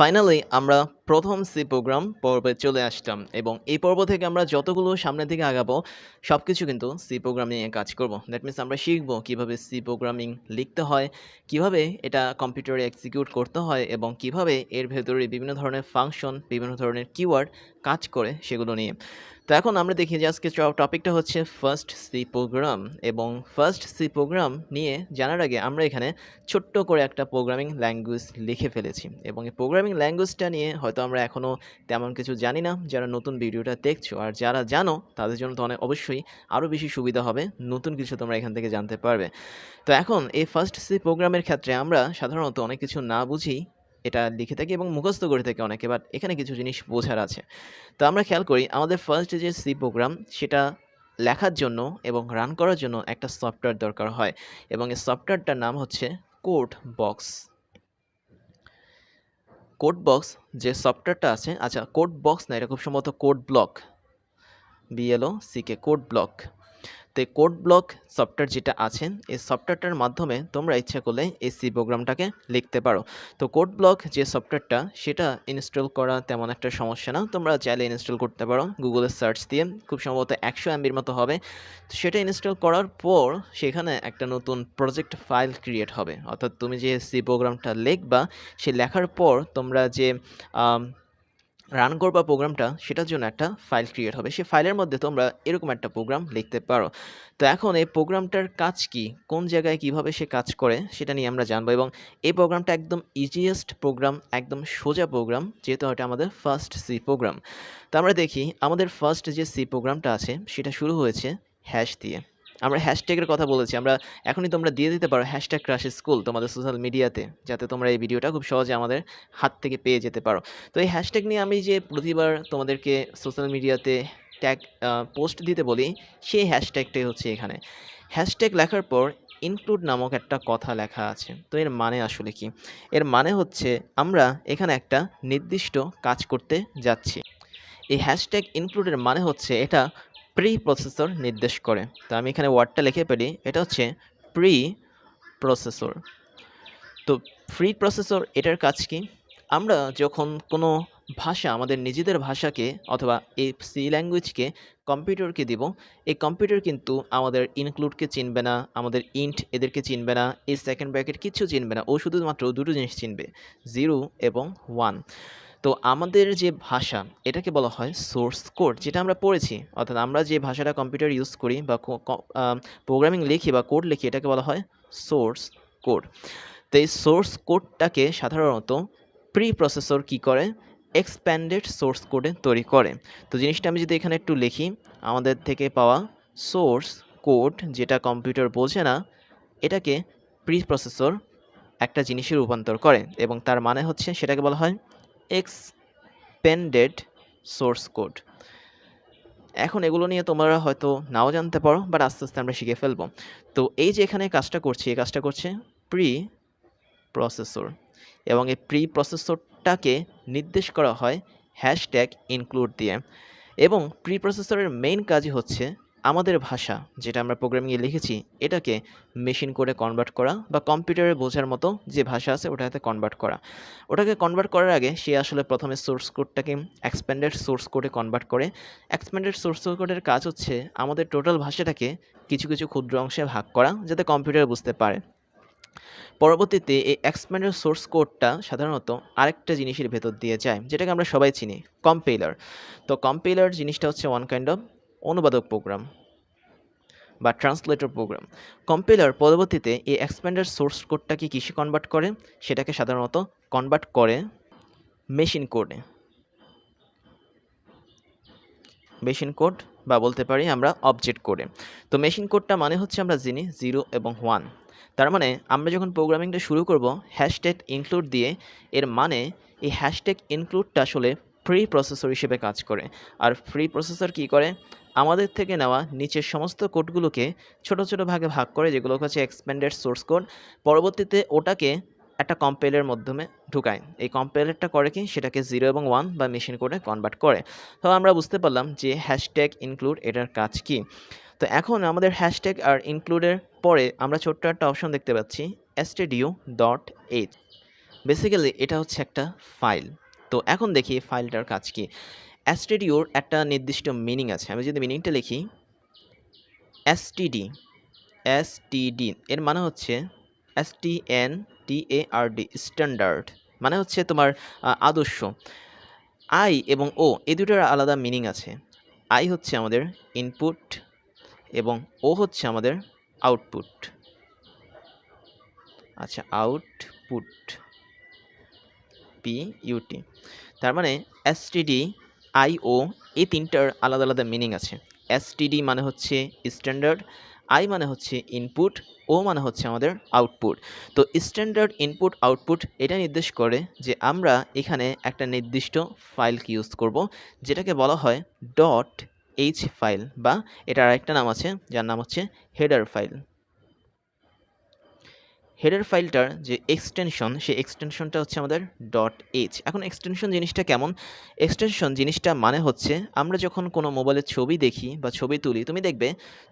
Finally আমরা প্রথম C program পর্বে চলে আসলাম এবং এই পর্ব থেকে আমরা যতগুলো সামনের দিকে আগাবো সব কিছু কিন্তু সি প্রোগ্রাম নিয়ে কাজ করব। দ্যাট মিনস আমরা শিখব কীভাবে সি প্রোগ্রামিং লিখতে হয়, কীভাবে এটা কম্পিউটারে এক্সিকিউট করতে হয় এবং কীভাবে এর ভেতরে বিভিন্ন ধরনের ফাংশন বিভিন্ন ধরনের কিওয়ার্ড কাজ করে সেগুলো নিয়ে। তো এখন আমরা দেখি যে আজকে টপিকটা হচ্ছে ফার্স্ট সি প্রোগ্রাম এবং ফার্স্ট সি প্রোগ্রাম নিয়ে জানার আগে আমরা এখানে ছোট্ট করে একটা প্রোগ্রামিং ল্যাঙ্গুয়েজ লিখে ফেলেছি এবং এই প্রোগ্রামিং ল্যাঙ্গুয়েজটা নিয়ে হয়তো আমরা এখনও তেমন কিছু জানি না, যারা নতুন ভিডিওটা দেখছ। আর যারা জানো, তাদের জন্য তো অনেক অবশ্যই আরও বেশি সুবিধা হবে, নতুন কিছু তোমরা এখান থেকে জানতে পারবে। তো এখন এই ফার্স্ট সি প্রোগ্রামের ক্ষেত্রে আমরা সাধারণত অনেক কিছু না বুঝি, এটা লিখে থাকি এবং মুখস্থ করে থাকি অনেকে বাট এখানে কিছু জিনিস বোঝার আছে। তো আমরা খেয়াল করি, আমাদের ফার্স্ট যে সি প্রোগ্রাম সেটা লেখার জন্য এবং রান করার জন্য একটা সফটওয়্যার দরকার হয়। এবং এই সফটওয়্যারটার নাম হচ্ছে কোড বক্স কোড বক্স যে সফটওয়্যারটা আছে আচ্ছা কোড বক্স না, এটা খুব সম্ভবত code block B L O C K code block তো কোড ব্লক সফটওয়্যার যেটা আছে, এই সফটওয়্যারটার মাধ্যমে তোমরা ইচ্ছা করলে এই সি প্রোগ্রামটাকে লিখতে পারো। তো কোড ব্লক যে সফটওয়্যারটা সেটা ইনস্টল করা তেমন একটা সমস্যা না। তোমরা চাইলে ইনস্টল করতে পারো। গুগলে সার্চ দিয়ে খুব সম্ভবত একশো এমবির মতো হবে। তো সেটা ইনস্টল করার পর সেখানে একটা নতুন প্রজেক্ট ফাইল ক্রিয়েট হবে। অর্থাৎ তুমি যে সি প্রোগ্রামটা লিখবা, সে লেখার পর তোমরা যে রান করবা প্রোগ্রামটা সেটার জন্য একটা ফাইল ক্রিয়েট হবে। সেই ফাইলের মধ্যে তোমরা এরকম একটা প্রোগ্রাম লিখতে পারো। তো এখন এই প্রোগ্রামটার কাজ কি? কোন জায়গায় কীভাবে সে কাজ করে? সেটা নিয়ে আমরা জানব এবং এই প্রোগ্রামটা একদম ইজিয়েস্ট প্রোগ্রাম একদম সোজা প্রোগ্রাম যেহেতু এটা আমাদের ফার্স্ট সি প্রোগ্রাম তো আমরা দেখি, আমাদের ফার্স্ট যে সি প্রোগ্রামটা আছে, সেটা শুরু হয়েছে হ্যাশ দিয়ে। আমরা হ্যাশট্যাগের কথা বলেছি, আমরা এখনই তোমরা দিয়ে দিতে পারো হ্যাশট্যাগ ক্রাশ স্কুল তোমাদের সোশ্যাল মিডিয়াতে যাতে তোমরা এই ভিডিওটা খুব সহজে আমাদের হাত থেকে পেয়ে যেতে পারো। তো এই হ্যাশট্যাগ নিয়ে আমি যে প্রতিবার তোমাদেরকে সোশ্যাল মিডিয়াতে ট্যাগ পোস্ট দিতে বলি, সেই হ্যাশট্যাগটাই হচ্ছে এখানে। হ্যাশট্যাগ লেখার পর ইনক্লুড নামক একটা কথা লেখা আছে। তো এর মানে আসলে কি? এর মানে হচ্ছে আমরা এখানে একটা নির্দিষ্ট কাজ করতে যাচ্ছি। এই হ্যাশট্যাগ ইনক্লুডের মানে হচ্ছে এটা প্রি প্রসেসর নির্দেশ করে। তো আমি এখানে ওয়ার্ডটা লিখে ফেলি, এটা হচ্ছে প্রি প্রসেসর তো প্রি প্রসেসর এটার কাজ কি? আমরা যখন কোনো ভাষা, আমাদের নিজেদের ভাষাকে অথবা এই সি ল্যাঙ্গুয়েজকে কম্পিউটারকে দিব, এই কম্পিউটার কিন্তু আমাদের ইনক্লুডকে চিনবে না, আমাদের ইন্ট এদেরকে চিনবে না, এই সেকেন্ড ব্র্যাকেট কিছু চিনবে না, ও শুধুমাত্র দুটো জিনিস চিনবে জিরো এবং ওয়ান তো আমাদের যে ভাষা, এটাকে বলা হয় সোর্স কোড যেটা আমরা পড়েছি, অর্থাৎ আমরা যে ভাষাটা কম্পিউটার ইউজ করি বা প্রোগ্রামিং লিখি বা কোড লিখি, এটাকে বলা হয় সোর্স কোড তো এই সোর্স কোডটাকে সাধারণত প্রি প্রসেসর কী করে? এক্সপ্যান্ডেড সোর্স কোডে তৈরি করে। তো জিনিসটা আমি যদি এখানে একটু লিখি, আমাদের থেকে পাওয়া সোর্স কোড যেটা কম্পিউটার বোঝে না, এটাকে প্রি প্রসেসর একটা জিনিসে রূপান্তর করে এবং তার মানে হচ্ছে সেটাকে বলা হয় এক্সপেন্ডেড সোর্স কোড এখন এগুলো নিয়ে তোমরা হয়তো নাও জানতে পারো বাট আস্তে আস্তে আমরা শিখে ফেলব। তো এই যে এখানে কাজটা করছি, এই কাজটা করছে প্রি প্রসেসর এবং এই প্রি প্রসেসরটাকে নির্দেশ করা হয় হ্যাশট্যাগ ইনক্লুড দিয়ে। এবং প্রি প্রসেসরের মেইন কাজই হচ্ছে আমাদের ভাষা, যেটা আমরা প্রোগ্রামিংয়ে লিখেছি, এটাকে মেশিন করে কনভার্ট করা বা কম্পিউটারে বোঝার মতো যে ভাষা আছে ওটাতে কনভার্ট করা। ওটাকে কনভার্ট করার আগে সে আসলে প্রথমে সোর্স কোডটাকে এক্সপ্যান্ডেড সোর্স কোডে কনভার্ট করে। এক্সপ্যান্ডেড সোর্স কোডের কাজ হচ্ছে আমাদের টোটাল ভাষাটাকে কিছু কিছু ক্ষুদ্র অংশে ভাগ করা, যাতে কম্পিউটার বুঝতে পারে। পরবর্তীতে এই এক্সপ্যান্ডেড সোর্স কোডটা সাধারণত আরেকটা জিনিসের ভেতর দিয়ে যায়, যেটাকে আমরা সবাই চিনি কম্পেলার তো কম্পেলার জিনিসটা হচ্ছে ওয়ান কাইন্ড অফ অনুবাদক প্রোগ্রাম বা ট্রান্সলেটর প্রোগ্রাম। কম্পিলার পরবর্তীতে এই এক্সপ্যান্ডার সোর্স কোডটাকে কিসে কনভার্ট করে? সেটাকে সাধারণত কনভার্ট করে মেশিন কোডে মেশিন কোড বা বলতে পারি আমরা অবজেক্ট কোডে তো মেশিন কোডটা মানে হচ্ছে আমরা জিনি জিরো এবং ওয়ান তার মানে আমরা যখন প্রোগ্রামিংটা শুরু করব হ্যাশট্যাগ ইনক্লুড দিয়ে এর মানে এই হ্যাশট্যাগ ইনক্লুডটা আসলে ফ্রি প্রসেসর হিসেবে কাজ করে। আর ফ্রি প্রসেসর কি করে? আমাদের থেকে নেওয়া নিচের সমস্ত কোডগুলোকে ছোট ছোট ভাগে ভাগ করে যেগুলো হচ্ছে এক্সপ্যান্ডেড সোর্স কোড পরবর্তীতে ওটাকে একটা কম্পেলের মাধ্যমে ঢুকায়। এই কম্পেলারটা করে কি? সেটাকে জিরো এবং ওয়ান বা মেশিন কোডে কনভার্ট করে। তো আমরা বুঝতে পারলাম যে হ্যাশট্যাগ ইনক্লুড এটার কাজ কি। তো এখন আমাদের হ্যাশট্যাগ আর ইনক্লুডের পরে আমরা ছোট্ট একটা অপশন দেখতে পাচ্ছি এসটিডিউ ডট এইচ বেসিক্যালি এটা হচ্ছে একটা ফাইল তো এখন দেখি ফাইলটার কাজ কি। অ্যাস্টেডিওর একটা নির্দিষ্ট মিনিং আছে। আমি যদি মিনিংটা লিখি এসটিডি এসটিডি এর মানে হচ্ছে S T N T A R D standard মানে হচ্ছে তোমার আদর্শ। আই এবং ও এই দুটোর আলাদা মিনিং আছে। আই হচ্ছে আমাদের ইনপুট এবং ও হচ্ছে আমাদের আউটপুট আচ্ছা আউটপুট পি ইউটি তার মানে এসটিডি আই, ও, এই তিনটার আলাদা আলাদা মিনিং আছে। এসটিডি মানে হচ্ছে স্ট্যান্ডার্ড আই মানে হচ্ছে ইনপুট ও মানে হচ্ছে আমাদের আউটপুট তো স্ট্যান্ডার্ড ইনপুট আউটপুট এটা নির্দেশ করে যে আমরা এখানে একটা নির্দিষ্ট ফাইলকে ইউজ করব, যেটাকে বলা হয় ডট এইচ ফাইল বা এটার আরেকটা নাম আছে, যার নাম হচ্ছে হেডার ফাইল হেডার ফাইলটার যে এক্সটেনশন সেই এক্সটেনশনটা হচ্ছে আমাদের. ডট এইচ এখন এক্সটেনশন জিনিসটা কেমন? এক্সটেনশন জিনিসটা মানে হচ্ছে আমরা যখন কোনো মোবাইলের ছবি দেখি বা ছবি তুলি, তুমি দেখবে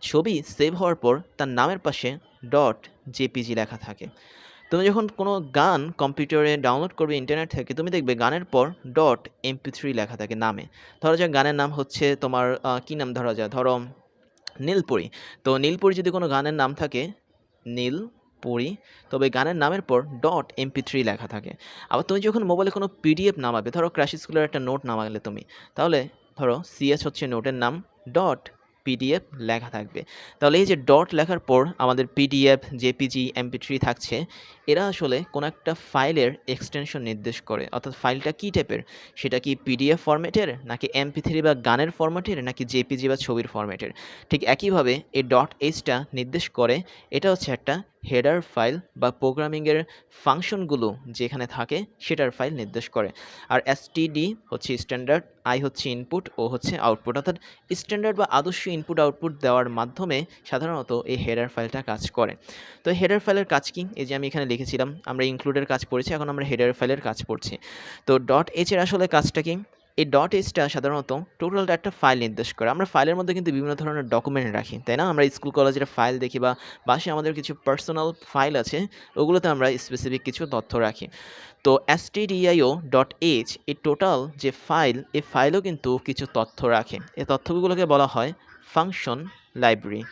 ছবি সেভ হওয়ার পর তার নামের পাশে. ডট জেপিজি লেখা থাকে। তুমি যখন কোনো গান কম্পিউটারে ডাউনলোড করবে ইন্টারনেট থেকে, তুমি দেখবে গানের পর. ডট এমপি থ্রি লেখা থাকে নামে। ধরো যাক গানের নাম হচ্ছে তোমার কী নাম ধরা যায়? ধরো, নীলপরি। তো নীলপরি যদি কোনো গানের নাম থাকে, নীল পড়ি, তবে গানের নামের পর ডট এমপি থ্রি লেখা থাকে। আবার তুমি যখন মোবাইলে কোনো পিডিএফ নামাবে, ধরো ক্র্যাশ স্কুলের একটা নোট নামালে তুমি, তাহলে ধরো সিএস হচ্ছে নোটের নাম ডট পিডিএফ লেখা থাকবে। তাহলে এই যে ডট লেখার পর আমাদের পিডিএফ জেপিজি এমপি থ্রি থাকছে, এরা আসলে কোনো একটা ফাইলের এক্সটেনশন নির্দেশ করে। অর্থাৎ ফাইলটা কী টাইপের সেটা কি পিডিএফ ফরম্যাটের নাকি এমপি থ্রি বা গানের ফরম্যাটের নাকি জেপিজি বা ছবির ফরম্যাটের ঠিক একইভাবে এই ডট এইচটা নির্দেশ করে, এটা হচ্ছে একটা হেডার ফাইল বা প্রোগ্রামিংয়ের ফাংশনগুলো যেখানে থাকে সেটার ফাইল নির্দেশ করে। আর এসটিডি হচ্ছে স্ট্যান্ডার্ড আই হচ্ছে ইনপুট ও হচ্ছে আউটপুট অর্থাৎ স্ট্যান্ডার্ড বা আদর্শ ইনপুট আউটপুট দেওয়ার মাধ্যমে সাধারণত এই হেডার ফাইলটা কাজ করে। তো হেডার ফাইলের কাজ কি? এই যে আমি এখানে লিখেছিলাম, আমরা ইনক্লুডের কাজ পড়েছি, এখন আমরা হেডার ফাইলের কাজ পড়ছি। তো ডট এইচের আসলে কাজটা কি? এই ডট এইচটা সাধারণত টোটালটা একটা ফাইল নির্দেশ করে। আমরা ফাইলের মধ্যে কিন্তু বিভিন্ন ধরনের ডকুমেন্ট রাখি, তাই না? আমরা স্কুল কলেজের ফাইল দেখি বা বাসে আমাদের কিছু পার্সোনাল ফাইল আছে, ওগুলোতে আমরা স্পেসিফিক কিছু তথ্য রাখি। তো এসটিডিআইও ডট এইচ এই টোটাল যে ফাইল এই ফাইলও কিন্তু কিছু তথ্য রাখে। এই তথ্যগুলোকে বলা হয় ফাংশন লাইব্রেরি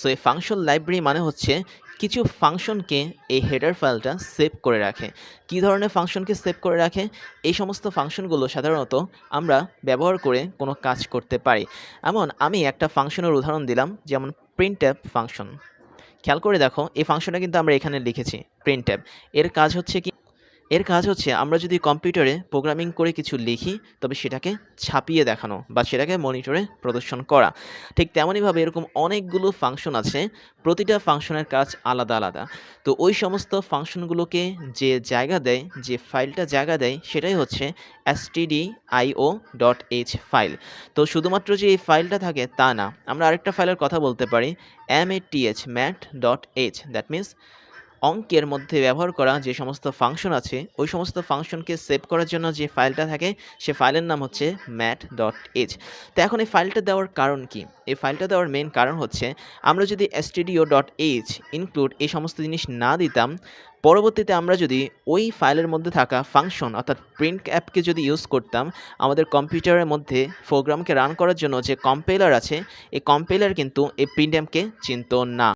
সো এই ফাংশন লাইব্রেরি মানে হচ্ছে কিছু ফাংশনকে এই হেডার ফাইলটা সেভ করে রাখে। কি ধরনের ফাংশনকে সেভ করে রাখে? এই সমস্ত ফাংশনগুলো সাধারণত আমরা ব্যবহার করে কোনো কাজ করতে পারি। এমন, আমি একটা ফাংশনের উদাহরণ দিলাম, যেমন প্রিন্ট অ্যাপ ফাংশন খেয়াল করে দেখো, এই ফাংশনটা কিন্তু আমরা এখানে লিখেছি প্রিন্ট অ্যাপ এর কাজ হচ্ছে কি এর কাজ হচ্ছে আমরা যদি কম্পিউটারে প্রোগ্রামিং করে কিছু লিখি, তবে সেটাকে ছাপিয়ে দেখানো বা সেটাকে মনিটরে প্রদর্শন করা। ঠিক তেমনইভাবে এরকম অনেকগুলো ফাংশন আছে, প্রতিটা ফাংশনের কাজ আলাদা আলাদা। তো ওই সমস্ত ফাংশনগুলোকে যে জায়গা দেয়, যে ফাইলটা জায়গা দেয়, সেটাই হচ্ছে আইও ডট এইচ ফাইল তো শুধুমাত্র যে এই ফাইলটা থাকে, তা না। আমরা আরেকটা ফাইলের কথা বলতে পারি math dot H that means অঙ্কের মধ্যে ব্যবহার করা যে সমস্ত ফাংশন আছে, ওই সমস্ত ফাংশনকে সেভ করার জন্য যে ফাইলটা থাকে, সে ফাইলের নাম হচ্ছে ম্যাট ডট এইচ তো এখন এই ফাইলটা দেওয়ার কারণ কি? এই ফাইলটা দেওয়ার মেন কারণ হচ্ছে, আমরা যদি এসটিডিও ডট এইচ ইনক্লুড এই সমস্ত জিনিস না দিতাম, পরবর্তীতে আমরা যদি ওই ফাইলের মধ্যে থাকা ফাংশন অর্থাৎ প্রিন্ট অ্যাপকে যদি ইউজ করতাম, আমাদের কম্পিউটারের মধ্যে প্রোগ্রামকে রান করার জন্য যে কম্পেলার আছে, এই কম্পেলার কিন্তু এই প্রিন্ট অ্যাপকে চিনত না।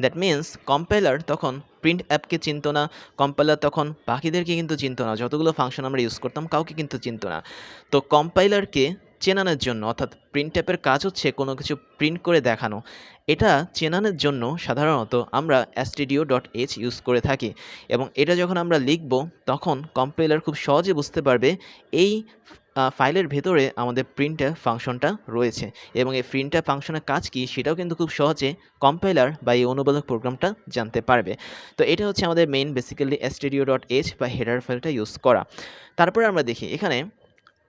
দ্যাট মিন্স কম্পাইলার তখন প্রিন্ট অ্যাপকে চিনত না কম্পাইলার তখন বাকিদেরকে কিন্তু চিনত না। যতগুলো ফাংশন আমরা ইউজ করতাম, কাউকে কিন্তু চিনত না। তো কম্পাইলারকে চেনানোর জন্য, অর্থাৎ প্রিন্ট অ্যাপের কাজ হচ্ছে কোনো কিছু প্রিন্ট করে দেখানো। এটা চেনানোর জন্য সাধারণত আমরা অ্যাস্টিডিও ডট এইচ ইউজ করে থাকি। এবং এটা যখন আমরা লিখব, তখন কম্পাইলার খুব সহজে বুঝতে পারবে, এই ফাইলের ভেতরে আমাদের প্রিন্টার ফাংশনটা রয়েছে এবং এই প্রিন্টার ফাংশনের কাজ কি সেটাও কিন্তু খুব সহজে কম্পাইলার বা এই অনুবাদক প্রোগ্রামটা জানতে পারবে। তো এটা হচ্ছে আমাদের main basically studio dot H বা হেডার ফাইলটা ইউজ করা। তারপরে আমরা দেখি এখানে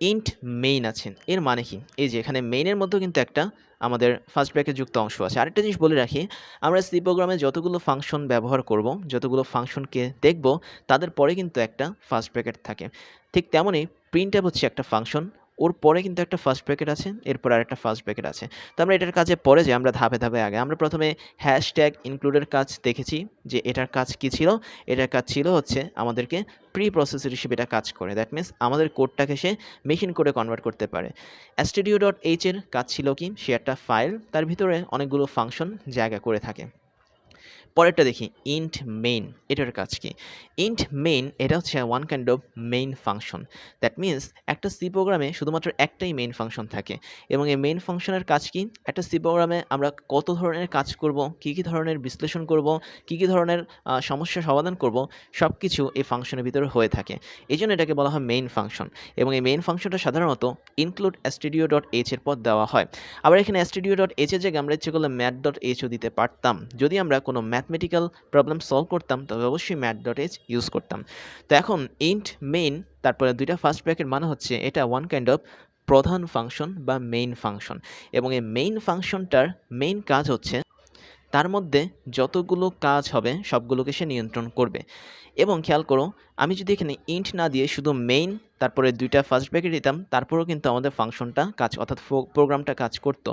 ইন্ট মেইন আছে। এর মানে কি? এই যে এখানে মেইনের মধ্যেও কিন্তু একটা আমাদের ফার্স্ট ব্র্যাকেট যুক্ত অংশ আছে। আরেকটা জিনিস বলে রাখি, আমরা সি প্রোগ্রামে যতগুলো ফাংশন ব্যবহার করব, যতগুলো ফাংশনকে দেখব, তাদের পরে কিন্তু একটা ফার্স্ট ব্র্যাকেট থাকে। ঠিক তেমনই প্রিন্ট হচ্ছে একটা ফাংশন ওর পরে কিন্তু একটা ফার্স্ট ব্র্যাকেট আছে, এরপর আর একটা ফার্স্ট ব্র্যাকেট আছে। তো আমরা এটার কাজে পরে যে আমরা ধাপে ধাপে আগে। আমরা প্রথমে হ্যাশট্যাগ ইনক্লুডের কাজ দেখেছি, যে এটার কাজ কি ছিল? এটার কাজ ছিল হচ্ছে আমাদেরকে প্রি প্রসেসর হিসেবে এটা কাজ করে। দ্যাট মিনস আমাদের কোডটাকে সে মেশিন কোডে কনভার্ট করতে পারে। স্টুডিও ডট এইচ এর কাজ ছিল কি? সে একটা ফাইল তার ভিতরে অনেকগুলো ফাংশন জায়গা করে থাকে। পরেরটা দেখি ইন্ট মেইন এটার কাজ কি? ইন্ট মেইন এটা হচ্ছে one kind of main function that means একটা সি প্রোগ্রামে শুধুমাত্র একটাই মেইন ফাংশন থাকে। এবং এই মেইন ফাংশনের কাজ কি? একটা সি প্রোগ্রামে আমরা কত ধরনের কাজ করব কী কী ধরনের বিশ্লেষণ করব কী কী ধরনের আহ, সমস্যার সমাধান করব সব কিছু এই ফাংশনের ভিতরে হয়ে থাকে। এই জন্য এটাকে বলা হয় মেইন ফাংশন এবং এই মেইন ফাংশনটা সাধারণত ইনক্লুড স্টুডিও ডট এইচ এর পর দেওয়া হয়। আবার এখানে স্টুডিও ডট এইচ এর জায়গায় আমরা ইচ্ছে করলে ম্যাথ ডট এইচও দিতে পারতাম। যদি আমরা কোনো ম্যাথমেটিক্যাল প্রবলেম সলভ করতাম, তবে অবশ্যই ম্যাথ ডট এইচ ইউজ করতাম। তো এখন ইন্ট মেইন তারপরে দুইটা ফার্স্ট ব্র্যাকেট মানে হচ্ছে এটা ওয়ান কাইন্ড অফ প্রধান ফাংশন বা মেইন ফাংশন এবং এই মেইন ফাংশনটার মেইন কাজ হচ্ছে তার মধ্যে যতগুলো কাজ হবে, সবগুলোকে সে নিয়ন্ত্রণ করবে। এবং খেয়াল করো, আমি যদি এখানে ইন্ট না দিয়ে শুধু মেইন তারপরে দুইটা ফার্স্ট ব্র্যাকেট দিতাম, তারপরেও কিন্তু আমাদের ফাংশনটা কাজ, অর্থাৎ প্রোগ্রামটা কাজ করত।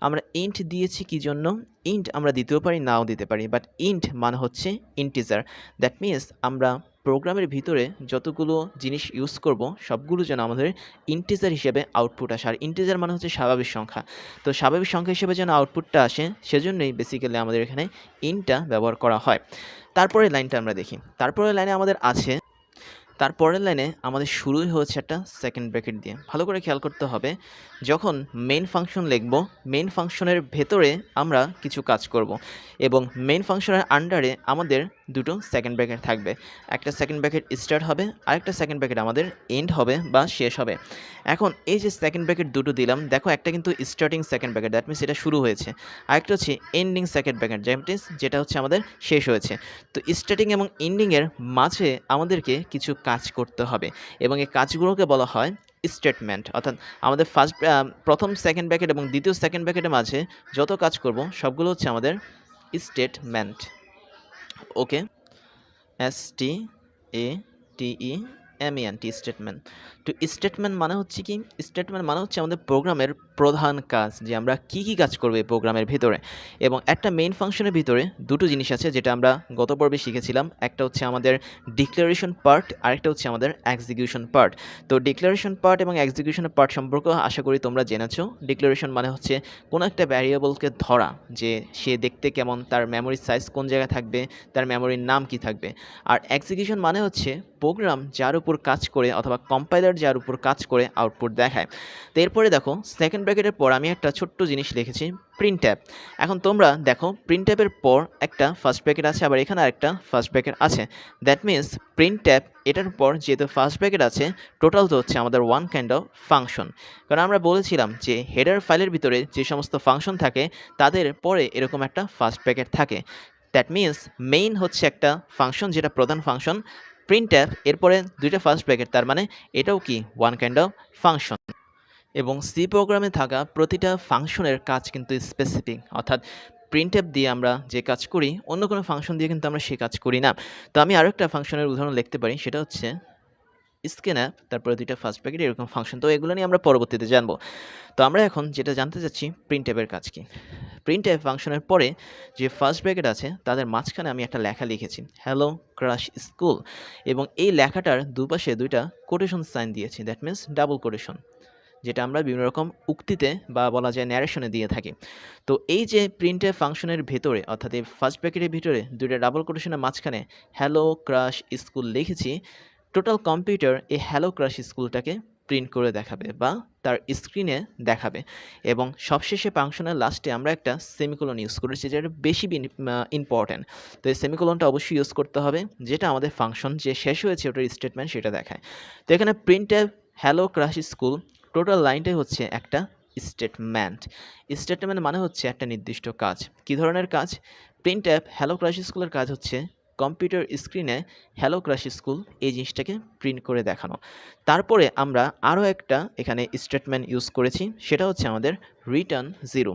আমরা ইন্ট দিয়েছি কি জন্য? ইন্ট আমরা দিতেও পারি, নাও দিতে পারি বাট ইন্ট মানে হচ্ছে ইন্টিজার দ্যাট মিনস আমরা প্রোগ্রামের ভিতরে যতগুলো জিনিস ইউজ করব, সবগুলো যেন আমাদের ইন্টিজার হিসেবে আউটপুট আসে। আর ইন্টিজার মানে হচ্ছে স্বাভাবিক সংখ্যা। তো স্বাভাবিক সংখ্যা হিসেবে যেন আউটপুটটা আসে, সেজন্যই বেসিক্যালি আমাদের এখানে ইনটা ব্যবহার করা হয়। তারপরে লাইনটা আমরা দেখি। তারপরে লাইনে আমাদের আছে, তারপরের লাইনে আমাদের শুরুই হচ্ছে একটা সেকেন্ড ব্র্যাকেট দিয়ে। ভালো করে খেয়াল করতে হবে, যখন মেইন ফাংশন লিখব মেইন ফাংশনের ভেতরে আমরা কিছু কাজ করব। এবং মেইন ফাংশনের আন্ডারে আমাদের দুটো সেকেন্ড ব্র্যাকেট থাকবে। একটা সেকেন্ড ব্র্যাকেট স্টার্ট হবে, আরেকটা সেকেন্ড ব্র্যাকেট আমাদের এন্ড হবে বা শেষ হবে। এখন এই যে সেকেন্ড ব্র্যাকেট দুটো দিলাম, দেখো একটা কিন্তু starting second bracket that means এটা শুরু হয়েছে। আরেকটা হচ্ছে ending second bracket that means যেটা হচ্ছে আমাদের শেষ হয়েছে। তো স্টার্টিং এবং এন্ডিংয়ের মাঝে আমাদেরকে কিছু কাজ করতে হবে এবং এই কাজগুলোকে বলা হয় স্টেটমেন্ট অর্থাৎ আমাদের ফার্স্ট প্রথম সেকেন্ড ব্র্যাকেট এবং দ্বিতীয় সেকেন্ড ব্র্যাকেটের মাঝে যত কাজ করব, সবগুলো হচ্ছে আমাদের statement okay? S T A T E M N T statement তো স্টেটমেন্ট মানে হচ্ছে কি? স্টেটমেন্ট মানে হচ্ছে আমাদের প্রোগ্রামের প্রধান কাজ যে আমরা কি কি কাজ করব প্রোগ্রামের ভিতরে। এবং একটা মেইন ফাংশনের ভিতরে দুটো জিনিস আছে যেটা আমরা গত পর্বে শিখেছিলাম। একটা হচ্ছে আমাদের ডিক্লারেশন পার্ট আরেকটা হচ্ছে আমাদের এক্সিকিউশন পার্ট তো ডিক্লারেশন পার্ট এবং এক্সিকিউশনের পার্ট সম্পর্কে আশা করি তোমরা জেনেছো। ডিক্লারেশন মানে হচ্ছে কোনো একটা ভ্যারিয়েবলকে ধরা যে সে দেখতে কেমন, তার মেমোরির সাইজ কোন জায়গায় থাকবে, তার মেমোরির নাম কি থাকবে। আর এক্সিকিউশন মানে হচ্ছে প্রোগ্রাম যার উপর কাজ করে অথবা কম্পাইলার যার উপর কাজ করে আউটপুট দেখায়। তো এরপরে দেখো সেকেন্ড ব্র্যাকেটের পর আমি একটা ছোট্ট জিনিস লিখেছি প্রিন্ট ট্যাব এখন তোমরা দেখো প্রিন্ট ট্যাবের পর একটা ফার্স্ট ব্র্যাকেট আছে, আবার এখানে আরেকটা ফার্স্ট ব্র্যাকেট আছে। দ্যাট মিনস প্রিন্ট ট্যাব এটার পর যেহেতু ফার্স্ট ব্র্যাকেট আছে টোটাল তো হচ্ছে আমাদের ওয়ান কাইন্ড অফ ফাংশন কারণ আমরা বলেছিলাম যে হেডার ফাইলের ভিতরে যে সমস্ত ফাংশন থাকে, তাদের পরে এরকম একটা ফার্স্ট ব্র্যাকেট থাকে। দ্যাট মিনস মেইন হচ্ছে একটা ফাংশন যেটা প্রধান ফাংশন প্রিন্ট অ্যাপ এরপরে দুইটা ফার্স্ট ব্র্যাকেট তার মানে এটাও কি? ওয়ান কাইন্ড অফ ফাংশন এবং সি প্রোগ্রামে থাকা প্রতিটা ফাংশনের কাজ কিন্তু স্পেসিফিক অর্থাৎ প্রিন্ট অ্যাপ দিয়ে আমরা যে কাজ করি, অন্য কোনো ফাংশন দিয়ে কিন্তু আমরা সে কাজ করি না। তো আমি আরও একটা ফাংশনের উদাহরণ লিখতে পারি, সেটা হচ্ছে স্ক্যান তারপরে দুইটা ফার্স্ট প্যাকেট এরকম ফাংশন তো এগুলো নিয়ে আমরা পরবর্তীতে জানব। তো আমরা এখন যেটা জানতে চাচ্ছি প্রিন্ট অ্যাপের কাজ কি? প্রিন্ট অ্যাপ ফাংশনের পরে যে ফার্স্ট ব্র্যাকেট আছে, তাদের মাঝখানে আমি একটা লেখা লিখেছি হ্যালো ক্রাশ স্কুল এবং এই লেখাটার দুপাশে দুইটা কোটেশন সাইন দিয়েছি দ্যাট মিনস ডাবল কোটেশন যেটা আমরা বিভিন্ন রকম উক্তিতে বা বলা যায় ন্যারেশনে দিয়ে থাকি। তো এই যে প্রিন্ট ফাংশনের ভেতরে, অর্থাৎ এই ফার্স্ট ব্র্যাকেটের ভিতরে দুইটা ডাবল কোটেশনের মাঝখানে হ্যালো ক্রাশ স্কুল লিখেছি টোটাল কম্পিউটার এই হ্যালো ক্রাশ স্কুলটাকে প্রিন্ট করে দেখাবে বা তার স্ক্রিনে দেখাবে। এবং সবশেষে ফাংশনের লাস্টে আমরা একটা সেমিকোলন ইউজ করেছি, যেটা বেশি ইম্পর্ট্যান্ট তো এই সেমিকোলনটা অবশ্যই ইউজ করতে হবে, যেটা আমাদের ফাংশন যে শেষ হয়েছে ওটার স্টেটমেন্ট সেটা দেখায়। তো এখানে print hello crash school total লাইনটাই হচ্ছে একটা স্টেটমেন্ট স্টেটমেন্ট মানে হচ্ছে একটা নির্দিষ্ট কাজ। কী ধরনের কাজ? প্রিন্ট অ্যাপ হ্যালো ক্রাশ স্কুলের কাজ হচ্ছে কম্পিউটার স্ক্রিনে হ্যালো ক্রাশ স্কুল এই জিনিসটাকে প্রিন্ট করে দেখানো। তারপরে আমরা আরও একটা এখানে স্টেটমেন্ট ইউজ করেছি, সেটা হচ্ছে আমাদের রিটার্ন জিরো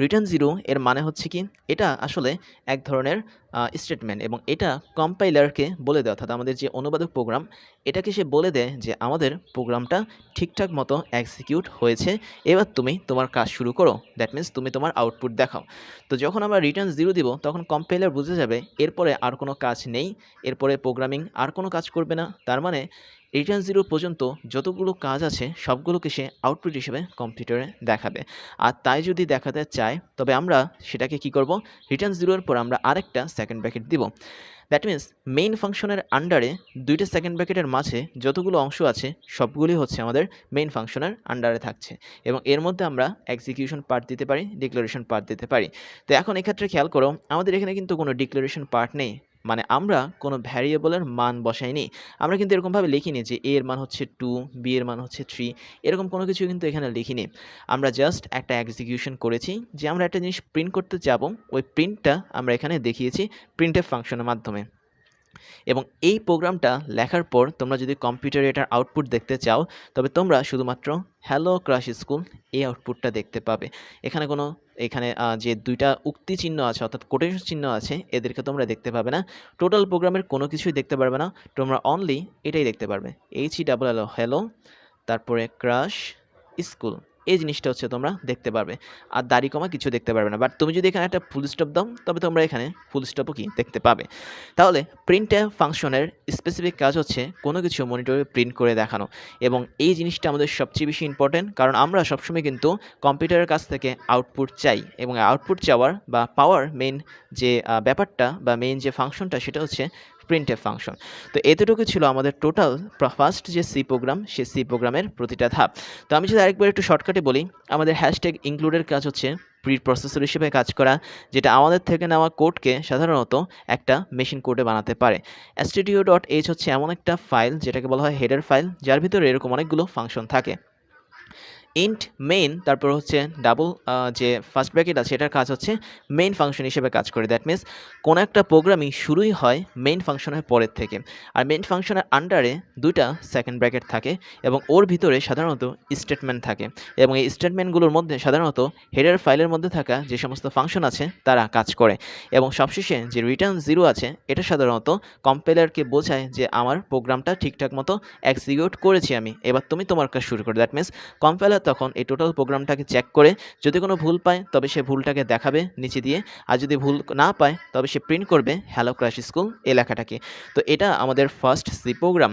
রিটার্ন জিরো এর মানে হচ্ছে কি? এটা আসলে এক ধরনের স্টেটমেন্ট এবং এটা কম্পাইলারকে বলে দেয়, অর্থাৎ আমাদের যে অনুবাদক প্রোগ্রাম এটাকে সে বলে দেয় যে আমাদের প্রোগ্রামটা ঠিকঠাক মতো এক্সিকিউট হয়েছে, এবার তুমি তোমার কাজ শুরু করো। দ্যাট মিন্স তুমি তোমার আউটপুট দেখাও। তো যখন আমরা রিটার্ন জিরো দিব, তখন কম্পাইলার বুঝে যাবে, এরপরে আর কোনো কাজ নেই, এরপরে প্রোগ্রামিং আর কোনো কাজ করবে না। তার মানে রিটার্ন জিরো পর্যন্ত যতগুলো কাজ আছে, সবগুলোকে সে আউটপুট হিসেবে কম্পিউটারে দেখাবে। আর তাই যদি দেখাতে চায়, তবে আমরা সেটাকে কি করব? রিটার্ন জিরোর পর আমরা আরেকটা সেকেন্ড ব্র্যাকেট দিব। দ্যাট মিন্স মেইন ফাংশনের আন্ডারে দুইটা সেকেন্ড ব্র্যাকেটের মাঝে যতগুলো অংশ আছে, সবগুলি হচ্ছে আমাদের মেইন ফাংশনের আন্ডারে থাকছে। এবং এর মধ্যে আমরা এক্সিকিউশন পার্ট দিতে পারি ডিক্লারেশন পার্ট দিতে পারি। তো এখন এক্ষেত্রে খেয়াল করো, আমাদের এখানে কিন্তু কোনো ডিক্লারেশন পার্ট নেই। মানে আমরা কোনো ভ্যারিয়েবলের মান বসাইনি। আমরা কিন্তু এরকমভাবে লিখিনি যে এ এর মান হচ্ছে টু বি এর মান হচ্ছে থ্রি এরকম কোনো কিছু কিন্তু এখানে লিখিনি। আমরা জাস্ট একটা এক্সিকিউশন করেছি যে আমরা একটা জিনিস প্রিন্ট করতে যাব, ওই প্রিন্টটা আমরা এখানে দেখিয়েছি প্রিন্টের ফাংশনের মাধ্যমে। এবং এই প্রোগ্রামটা লেখার পর তোমরা যদি কম্পিউটারে এটার আউটপুট দেখতে চাও, তবে তোমরা শুধুমাত্র হ্যালো ক্রাশ স্কুল এই আউটপুটটা দেখতে পাবে। এখানে কোনো, এখানে যে দুইটা উক্তি চিহ্ন আছে, অর্থাৎ কোটেশন চিহ্ন আছে, এদেরকে তোমরা দেখতে পাবে না। টোটাল প্রোগ্রামের কোনো কিছুই দেখতে পারবে না, তোমরা অনলি এটাই দেখতে পারবে। এইচ ই ডাবল হ্যালো তারপরে ক্রাশ স্কুল এই জিনিসটা হচ্ছে তোমরা দেখতে পারবে। আর দাড়ি কমা কিছু দেখতে পারবে না। বাট তুমি যদি এখানে একটা ফুল স্টপ দাও, তবে তোমরা এখানে ফুল স্টপও কি দেখতে পাবে। তাহলে প্রিন্ট ফাংশনের স্পেসিফিক কাজ হচ্ছে কোনো কিছু মনিটরে প্রিন্ট করে দেখানো। এবং এই জিনিসটা আমাদের সবচেয়ে বেশি ইম্পর্টেন্ট কারণ আমরা সবসময় কিন্তু কম্পিউটারের কাছ থেকে আউটপুট চাই। এবং আউটপুট চাওয়ার বা পাওয়ার মেইন যে ব্যাপারটা বা মেইন যে ফাংশনটা সেটা হচ্ছে প্রিন্টএফ ফাংশন তো এতটুকু ছিল আমাদের টোটাল ফার্স্ট যে সি প্রোগ্রাম সে সি প্রোগ্রামের প্রতিটা ধাপ। তো আমি যদি আরেকবার একটু শর্টকাটে বলি, আমাদের হ্যাশট্যাগ ইনক্লুডের কাজ হচ্ছে প্রি প্রসেসর হিসেবে কাজ করা, যেটা আমাদের থেকে নেওয়া কোডকে সাধারণত একটা মেশিন কোডে বানাতে পারে। এসটিডিও ডট এইচ হচ্ছে এমন একটা ফাইল যেটাকে বলা হয় হেডার ফাইল যার ভিতরে এরকম অনেকগুলো ফাংশন থাকে। ইন্ট মেইন তারপর হচ্ছে ডাবল যে ফার্স্ট ব্র্যাকেট আছে, এটার কাজ হচ্ছে মেইন ফাংশন হিসেবে কাজ করে। দ্যাট মিন্স কোনো একটা প্রোগ্রামই শুরুই হয় মেইন ফাংশনের পরের থেকে। আর মেইন ফাংশনের আন্ডারে দুইটা সেকেন্ড ব্র্যাকেট থাকে এবং ওর ভিতরে সাধারণত স্টেটমেন্ট থাকে। এবং এই স্টেটমেন্টগুলোর মধ্যে সাধারণত হেডার ফাইলের মধ্যে থাকা যে সমস্ত ফাংশন আছে, তারা কাজ করে। এবং সবশেষে যে রিটার্ন জিরো আছে, এটা সাধারণত কম্পেলারকে বোঝায় যে আমার প্রোগ্রামটা ঠিকঠাক মতো এক্সিকিউট করেছি আমি। এবার তুমি তোমার কাজ শুরু করো। দ্যাট মিন্স কম্পাইলার তখন এই টোটাল প্রোগ্রামটাকে চেক করে যদি কোনো ভুল পায়, তবে সে ভুলটাকে দেখাবে নিচে দিয়ে। আর যদি ভুল না পায়, তবে সে প্রিন্ট করবে হ্যালো ক্রাশ স্কুল এলাকাটাকে। তো এটা আমাদের ফার্স্ট সি প্রোগ্রাম